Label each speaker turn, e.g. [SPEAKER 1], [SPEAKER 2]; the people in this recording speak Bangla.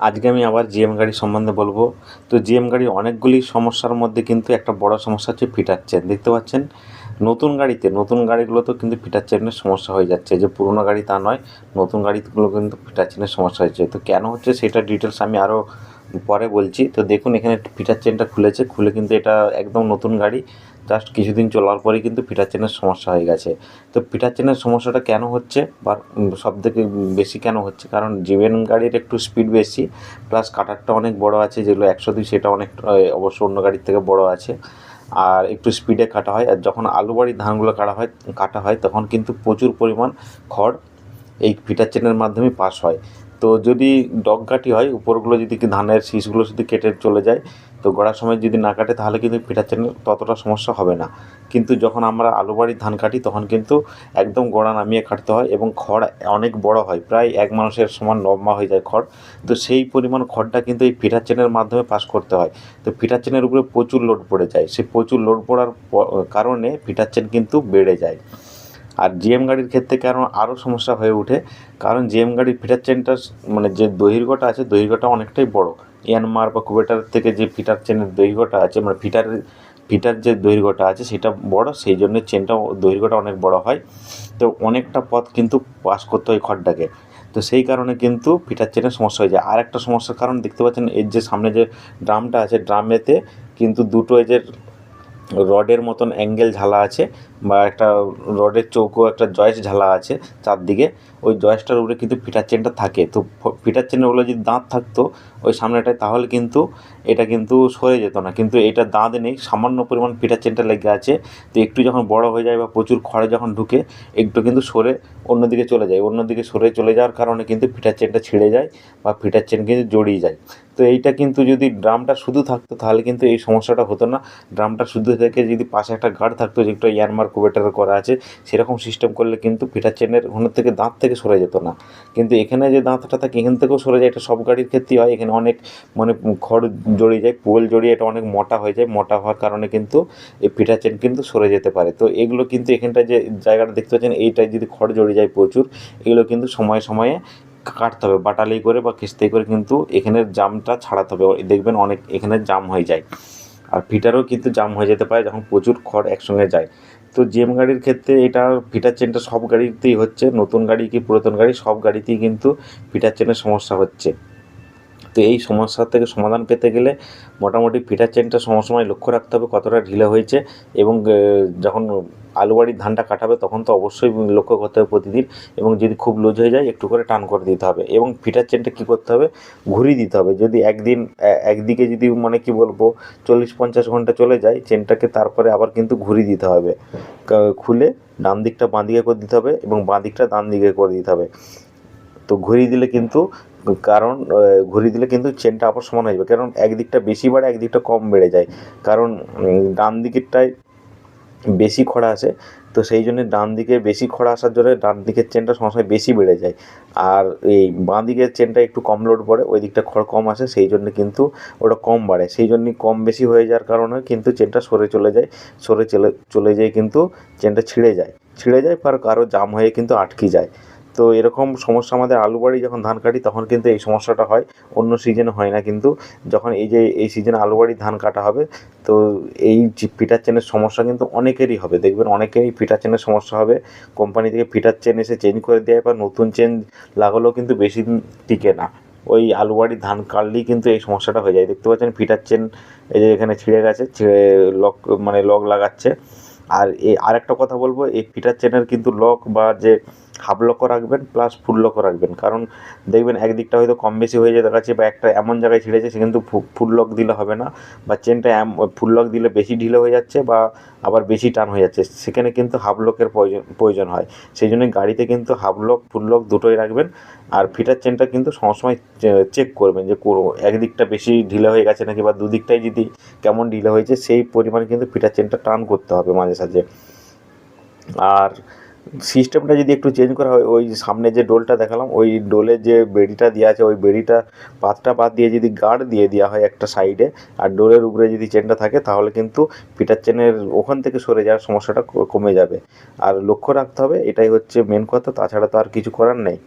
[SPEAKER 1] আজকে আমি আবার জিএম গাড়ি সম্বন্ধে বলব। তো জিএম গাড়ির অনেকগুলি সমস্যার মধ্যে কিন্তু একটা বড় সমস্যা হচ্ছে ফিটার চেন দেখতে পাচ্ছেন? নতুন গাড়িতে, নতুন গাড়িগুলোতেও কিন্তু ফিটার চেনের সমস্যা হয়ে যাচ্ছে। যে পুরোনো গাড়ি তা নয়, নতুন গাড়িগুলো কিন্তু ফিটার চেনের সমস্যা হয়েছে। তো কেন হচ্ছে সেটা ডিটেলস আমি আরও পরে বলছি। তো দেখুন, এখানে ফিটার চেনটা খুলেছে। খুলে কিন্তু এটা একদম নতুন গাড়ি। জাস্ট কিছুদিন চলার পরেই কিন্তু ফিটার চেনের সমস্যা হয়ে গেছে। তো ফিটার চেনের সমস্যাটা কেন হচ্ছে? বা সব থেকে বেশি কেন হচ্ছে? কারণ জিভেন গাড়ির একটু স্পিড বেশি প্লাস কাটারটা অনেক বড় আছে, যেগুলো একশো দুই, সেটা অনেক অবশ্য অন্য গাড়ির থেকে বড় আছে। আর একটু স্পিডে কাটা হয়, আর যখন আলু বাড়ির ধানগুলো কাটা হয় কাটা হয়, তখন কিন্তু প্রচুর পরিমাণ খড় এই ফিটার চেনের মাধ্যমে পাস হয়। তো যদি ডগগাটি হয়, উপরগুলো যদি ধানের শীষগুলো যদি কেটে চলে যায়, তো গড়ার সময় যদি না কাটে, তাহলে কিন্তু ফিটার চেনের ততটা সমস্যা হবে না। কিন্তু যখন আমরা আলু বাড়ির ধান কাটি, তখন কিন্তু একদম গোড়া নামিয়ে কাটতে হয় এবং খড় অনেক বড় হয়, প্রায় এক মানুষের সমান লম্বা হয়ে যায় খড়। তো সেই পরিমাণ খড়টা কিন্তু এই ফিটার চেনের মাধ্যমে পাস করতে হয়। তো ফিটার চেনের উপরে প্রচুর লোড পড়ে যায়। সেই প্রচুর লোড পড়ার কারণে ফিটার চেন কিন্তু বেড়ে যায়। আর জিএম গাড়ির ক্ষেত্রে কারণ আরও সমস্যা হয়ে ওঠে? কারণ জিএম গাড়ির ফিটার চেনটা মানে যে দৈর্ঘ্যটা আছে, দৈর্ঘ্যটা অনেকটাই বড়। ইয়ানমার বা কুবেটার থেকে যে ফিটার চেনের দৈর্ঘ্যটা আছে মানে ফিটার ফিটার যে দৈর্ঘ্যটা আছে, সেটা বড়, সেই জন্য চেনটাও দৈর্ঘ্যটা অনেক বড় হয়। তো অনেকটা পথ কিন্তু পাস করতে হয় খড়টাকে। তো সেই কারণে কিন্তু ফিটার চেনের সমস্যা হয়ে যায়। আর একটা সমস্যার কারণ দেখতে পাচ্ছেন, এর যে সামনে যে ড্রামটা আছে, ড্রামেতে কিন্তু দুটো এজের রডের মতন অ্যাঙ্গেল ঝালা আছে বা একটা রডের চৌকো, একটা জয়েস ঝালা আছে চারদিকে। ওই জয়েসটার উপরে কিন্তু ফিটার চেনটা থাকে। তো ফিটার চেনের ওগুলো যদি দাঁত থাকতো ওই সামনেটায়, তাহলে কিন্তু এটা কিন্তু সরে যেত না। কিন্তু এটা দাঁত নেই, সামান্য পরিমাণ ফিটার চেনটা লেগে আছে। তো একটু যখন বড় হয়ে যায় বা প্রচুর খড়ে যখন ঢুকে, একটু কিন্তু সরে অন্যদিকে চলে যায়। অন্যদিকে সরে চলে যাওয়ার কারণে কিন্তু ফিটার চেনটা ছিঁড়ে যায় বা ফিটার চেন কিন্তু জড়িয়ে যায়। তো এইটা কিন্তু যদি ড্রামটা শুধু থাকতো তাহলে কিন্তু এই সমস্যাটা হতো না। ড্রামটা শুধু থেকে যদি পাশে একটা গার্ড থাকতো যেটা ইয়ারমার কুবেটার করা আছে, সেরকম সিস্টেম করলে কিন্তু ফিটার চেনের ওখান থেকে দাঁত থেকে সরে যেত না। কিন্তু এখানে যে দাঁতটা থাকে, এখান থেকেও সরে যায়। এটা সব গাড়ির ক্ষেত্রেই হয়। এখানে অনেক মানে খড় জড়িয়ে যায়, পোল জড়িয়ে এটা অনেক মোটা হয়ে যায়। মোটা হওয়ার কারণে কিন্তু এই ফিটার চেন কিন্তু সরে যেতে পারে। তো এগুলো কিন্তু এখানটা যে জায়গাটা দেখতে পাচ্ছেন, এইটায় যদি খড় জড়িয়ে যায় প্রচুর, এগুলো কিন্তু সময়ে সময়ে কাটতে হবে, বাটালি করে বা কিস্তি করে কিন্তু এখানের জামটা ছাড়াতে হবে। দেখবেন অনেক এখানে জাম হয়ে যায়। আর ফিটারও কিন্তু জাম হয়ে যেতে পারে যখন প্রচুর খড় একসঙ্গে যায়। তো জিএম গাড়ির ক্ষেত্রে এটা ফিটার চেনটা সব গাড়িতেই হচ্ছে, নতুন গাড়ি কি পুরাতন গাড়ি সব গাড়িতেই কিন্তু ফিটার চেনের সমস্যা হচ্ছে। তো এই সমস্যা থেকে সমাধান পেতে গেলে মোটামুটি ফিটার চেনটা সময় লক্ষ্য রাখতে হবে কতটা ঢিলে হয়েছে এবং যখন আলু বাড়ির ধানটা কাটাবে, তখন তো অবশ্যই লক্ষ্য করতে হবে প্রতিদিন এবং যদি খুব লুজ হয়ে যায় একটু করে টান করে দিতে হবে এবং ফিটার চেনটা কী করতে হবে? ঘুরিয়ে দিতে হবে। যদি একদিন একদিকে যদি মানে কি বলব, চল্লিশ পঞ্চাশ ঘণ্টা চলে যায়, চেনটাকে তারপরে আবার কিন্তু ঘুরিয়ে দিতে হবে। খুলে ডান দিকটা বাঁ দিকে করে দিতে হবে এবং বাঁ দিকটা ডান দিকে করে দিতে হবে। তো ঘুরিয়ে দিলে কিন্তু, কারণ ঘুরিয়ে দিলে কিন্তু চেনটা আবার সমান হয়ে যাবে। কারণ একদিকটা বেশি বাড়ে, একদিকটা কম বেড়ে যায়। কারণ ডান দিকেরটায় বেশি খরা আসে, তো সেই জন্য ডান দিকে বেশি খরা আসার জন্য ডান দিকের চেনটা সবসময় বেশি বেড়ে যায়। আর এই বাঁ দিকের চেনটা একটু কম লোড পড়ে, ওই দিকটা খড় কম আসে, সেই জন্য কিন্তু ওটা কম বাড়ে। সেই জন্য কম বেশি হয়ে যাওয়ার কারণে কিন্তু চেনটা সরে চলে যায়, সরে চলে চলে যেয়ে কিন্তু চেনটা ছিঁড়ে যায়। ছিঁড়ে যায় পর কারও জাম হয়ে কিন্তু আটকে যায়। তো এরকম সমস্যা আমাদের আলু বাড়ি যখন ধান কাটি, তখন কিন্তু এই সমস্যাটা হয়। অন্য সিজনে হয় না কিন্তু যখন এই যে, এই সিজনে আলু বাড়ি ধান কাটা হবে, তো এই ফিটার চেনের সমস্যা কিন্তু অনেকেরই হবে। দেখবেন অনেকেরই ফিটার চেনের সমস্যা হবে। কোম্পানি থেকে ফিটার চেন এসে চেঞ্জ করে দেয় বা নতুন চেন লাগালেও কিন্তু বেশি দিন টিকে না। ওই আলু বাড়ির ধান কাটলেই কিন্তু এই সমস্যাটা হয়ে যায়। দেখতে পাচ্ছেন ফিটার চেন এই যে এখানে ছিঁড়ে গেছে, ছিঁড়ে লক মানে লক লাগাচ্ছে। আর এই আরেকটা কথা বলব, এই ফিটার চেনের কিন্তু লক বা যে হাফ লকও রাখবেন প্লাস ফুল লকও রাখবেন। কারণ দেখবেন একদিকটা হয়তো কম বেশি হয়ে যেতে পারছে বা একটা এমন জায়গায় ছিঁড়েছে, সে কিন্তু ফুল লক দিলে হবে না, বা চেনটা ফুল লক দিলে বেশি ঢিলে হয়ে যাচ্ছে, বা আবার বেশি টান হয়ে যাচ্ছে। সেখানে কিন্তু হাফ লকের প্রয়োজন হয়। সেই জন্য গাড়িতে কিন্তু হাফ লক ফুল লক দুটোই রাখবেন, আর ফিটার চেনটা কিন্তু সবসময় চেক করবেন যে একদিকটা বেশি ঢিলে হয়ে গেছে নাকি, বা দুদিকটাই যদি কেমন ঢিলে হয়েছে, সেই পরিমাণে কিন্তু ফিটার চেনটা টান করতে হবে মাঝে সাঝে। আর সিস্টেমটা যদি একটু চেঞ্জ করা হয়, ওই সামনে যে ডোলটা দেখালাম, ওই ডোলে যে বেড়িটা দেওয়া আছে, ওই বেড়িটা পাতটা পাত দিয়ে যদি গার্ড দিয়ে দেওয়া হয় একটা সাইডে, আর ডোলের উপরে যদি চেনটা থাকে, তাহলে কিন্তু পিটার চেনের ওখান থেকে সরে যাওয়ার সমস্যাটা কমে যাবে। আর লক্ষ্য রাখতে হবে, এটাই হচ্ছে মেন কথা, তাছাড়া তো আর কিছু করার নেই।